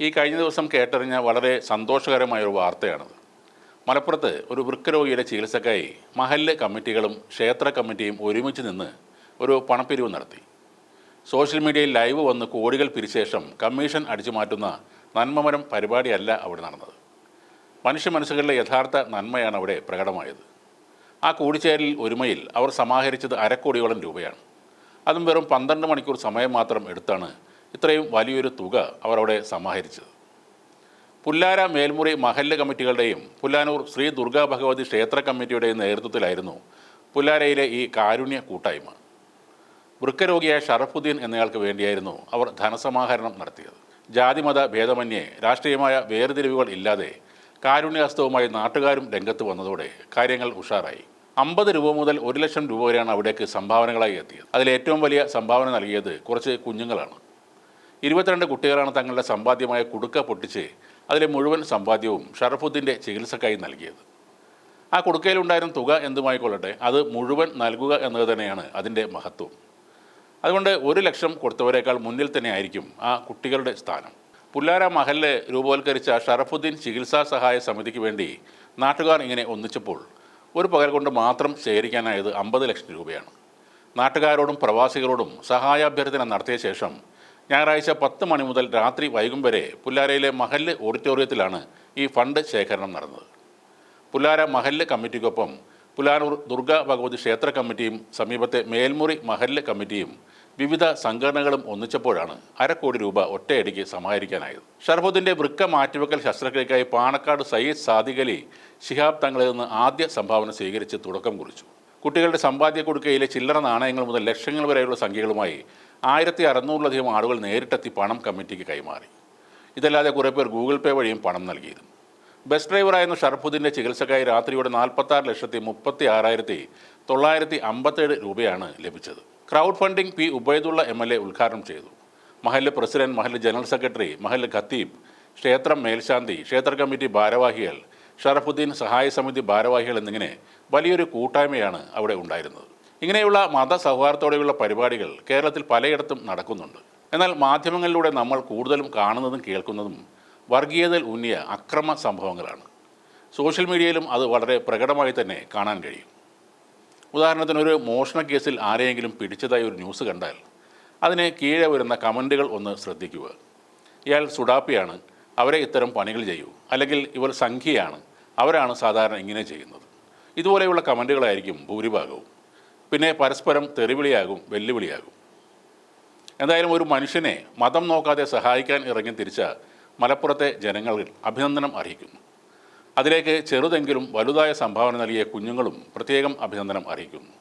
ഈ കഴിഞ്ഞ ദിവസം കേട്ടറിഞ്ഞ വളരെ സന്തോഷകരമായ ഒരു വാർത്തയാണത്. മലപ്പുറത്ത് ഒരു വൃക്കരോഗിയുടെ ചികിത്സക്കായി മഹല്ല് കമ്മിറ്റികളും ക്ഷേത്ര കമ്മിറ്റിയും ഒരുമിച്ച് നിന്ന് ഒരു പണപ്പിരിവ് നടത്തി. സോഷ്യൽ മീഡിയയിൽ ലൈവ് വന്ന് കോടികൾ പിരിച്ച ശേഷം കമ്മീഷൻ അടിച്ചു മാറ്റുന്ന നന്മമരം പരിപാടിയല്ല അവിടെ നടന്നത്. മനുഷ്യ മനസ്സുകളിലെ യഥാർത്ഥ നന്മയാണ് അവിടെ പ്രകടമായത്. ആ കൂടിച്ചേരലിൽ ഒരുമയിൽ അവർ സമാഹരിച്ചത് അരക്കോടിയോളം രൂപയാണ്. അതും വെറും പന്ത്രണ്ട് മണിക്കൂർ സമയം മാത്രം എടുത്താണ് ഇത്രയും വലിയൊരു തുക അവർ അവിടെ സമാഹരിച്ചത്. പുല്ലാര മേൽമുറി മഹല്ല് കമ്മിറ്റികളുടെയും പുല്ലാനൂർ ശ്രീ ദുർഗാ ഭഗവതി ക്ഷേത്ര കമ്മിറ്റിയുടെയും നേതൃത്വത്തിലായിരുന്നു പുല്ലാരയിലെ ഈ കാരുണ്യ കൂട്ടായ്മ. വൃക്കരോഗിയായ ഷറഫുദ്ദീൻ എന്നയാൾക്ക് വേണ്ടിയായിരുന്നു അവർ ധനസമാഹരണം നടത്തിയത്. ജാതിമത ഭേദമന്യേ രാഷ്ട്രീയമായ വേർതിരിവുകൾ ഇല്ലാതെ കാരുണ്യഹസ്തവുമായി നാട്ടുകാരും രംഗത്ത് വന്നതോടെ കാര്യങ്ങൾ ഉഷാറായി. അമ്പത് രൂപ മുതൽ ഒരു ലക്ഷം രൂപ വരെയാണ് അവിടേക്ക് സംഭാവനകളായി എത്തിയത്. അതിൽ ഏറ്റവും വലിയ സംഭാവന നൽകിയത് കുറച്ച് കുഞ്ഞുങ്ങളാണ്. ഇരുപത്തിരണ്ട് കുട്ടികളാണ് തങ്ങളുടെ സമ്പാദ്യമായ കുടുക്ക പൊട്ടിച്ച് അതിലെ മുഴുവൻ സമ്പാദ്യവും ഷറഫുദ്ദീന്റെ ചികിത്സക്കായി നൽകിയത്. ആ കുടുക്കയിലുണ്ടായിരുന്ന തുക എന്തുമായി കൊള്ളട്ടെ അത് മുഴുവൻ നൽകുക എന്നത് തന്നെയാണ് അതിന്റെ മഹത്വം. അതുകൊണ്ട് ഒരു ലക്ഷം കൊടുത്തവരേക്കാൾ മുന്നിൽ തന്നെ ആയിരിക്കും ആ കുട്ടികളുടെ സ്ഥാനം. പുല്ലാര മഹലിലെ രൂപവൽക്കരിച്ച ഷറഫുദ്ദീൻ ചികിത്സാ സഹായ സമിതിക്ക് വേണ്ടി നാട്ടുകാർ ഇങ്ങനെ ഒന്നിച്ചപ്പോൾ ഒരു പകൽ കൊണ്ട് മാത്രം ശേഖരിക്കാനായത് അമ്പത് ലക്ഷം രൂപയാണ്. നാട്ടുകാരോടും പ്രവാസികളോടും സഹായാഭ്യർത്ഥന നടത്തിയ ശേഷം ഞായറാഴ്ച പത്ത് മണി മുതൽ രാത്രി വൈകും വരെ പുല്ലാരയിലെ മഹല്ല് ഓഡിറ്റോറിയത്തിലാണ് ഈ ഫണ്ട് ശേഖരണം നടന്നത്. പുല്ലാര മഹല്ല് കമ്മിറ്റിക്കൊപ്പം പുലാനൂർ ദുർഗാ ഭഗവതി ക്ഷേത്ര കമ്മിറ്റിയും സമീപത്തെ മേൽമുറി മഹല്ല് കമ്മിറ്റിയും വിവിധ സംഘടനകളും ഒന്നിച്ചപ്പോഴാണ് അരക്കോടി രൂപ ഒറ്റയടിക്ക് സമാഹരിക്കാനായത്. ഷർഫുദ്ദിന്റെ വൃക്ക മാറ്റിവെക്കൽ ശസ്ത്രക്രിയക്കായി പാണക്കാട് സയ്യിദ് സാദിഖലി ശിഹാബ് തങ്ങളിൽ നിന്ന് ആദ്യ സംഭാവന സ്വീകരിച്ച് തുടക്കം കുറിച്ചു. കുട്ടികളുടെ സമ്പാദ്യ കൊടുക്കയിലെ ചില്ലറ നാണയങ്ങൾ മുതൽ ലക്ഷങ്ങൾ വരെയുള്ള സംഖ്യകളുമായി ആയിരത്തി അറുന്നൂറിലധികം ആളുകൾ നേരിട്ടെത്തി പണം കമ്മിറ്റിക്ക് കൈമാറി. ഇതല്ലാതെ കുറേ പേർ ഗൂഗിൾ പേ വഴിയും പണം നൽകിയിരുന്നു. ബസ് ഡ്രൈവറായിരുന്ന ഷർഫുദ്ദീന്റെ ചികിത്സക്കായി രാത്രിയുടെ നാൽപ്പത്താറ് ലക്ഷത്തി മുപ്പത്തി ആറായിരത്തി തൊള്ളായിരത്തി അമ്പത്തേഴ് രൂപയാണ് ലഭിച്ചത്. Crowd funding P Ubaidulla M L A ഉദ്ഘാടനം ചെയ്തു. മഹല്ല് പ്രസിഡന്റ് മഹല്ല് ജനറൽ സെക്രട്ടറി മഹല്ല് ഖത്തീബ് ക്ഷേത്രം മേൽശാന്തി ക്ഷേത്ര കമ്മിറ്റി ഭാരവാഹികൾ ഷറഫുദ്ദീൻ സഹായ സമിതി ഭാരവാഹികൾ എന്നിങ്ങനെ വലിയൊരു കൂട്ടായ്മയാണ് അവിടെ ഉണ്ടായിരുന്നത്. ഇങ്ങനെയുള്ള മതസൗഹാർദ്ദത്തോടെയുള്ള പരിപാടികൾ കേരളത്തിൽ പലയിടത്തും നടക്കുന്നുണ്ട്. എന്നാൽ മാധ്യമങ്ങളിലൂടെ നമ്മൾ കൂടുതലും കാണുന്നതും കേൾക്കുന്നതും വർഗീയതയിൽ ഉന്നിയ അക്രമ സംഭവങ്ങളാണ്. സോഷ്യൽ മീഡിയയിലും അത് വളരെ പ്രകടമായി തന്നെ കാണാൻ കഴിയും. ഉദാഹരണത്തിന് ഒരു മോഷണ കേസിൽ ആരെയെങ്കിലും പിടിച്ചതായി ഒരു ന്യൂസ് കണ്ടാൽ അതിന് കീഴെ വരുന്ന കമന്റുകൾ ഒന്ന് ശ്രദ്ധിക്കുക. ഇയാൾ സുഡാപ്പിയാണ്. അവരെ ഇത്തരം പണികൾ ചെയ്യൂ. അല്ലെങ്കിൽ ഇവർ സംഖ്യയാണ്. അവരാണ് സാധാരണ ഇങ്ങനെ ചെയ്യുന്നത്. ഇതുപോലെയുള്ള കമന്റുകളായിരിക്കും ഭൂരിഭാഗവും. പിന്നെ പരസ്പരം തെറിവിളിയാകും വെല്ലുവിളിയാകും. എന്തായാലും ഒരു മനുഷ്യനെ മതം നോക്കാതെ സഹായിക്കാൻ ഇറങ്ങി തിരിച്ച മലപ്പുറത്തെ ജനങ്ങൾ അഭിനന്ദനം അറിയിക്കുന്നു അതിലേക്ക് ചെറുതെങ്കിലും വലുതായ സംഭാവന നൽകിയ കുഞ്ഞുങ്ങളും പ്രത്യേകം അഭിനന്ദനം അറിയിക്കുന്നു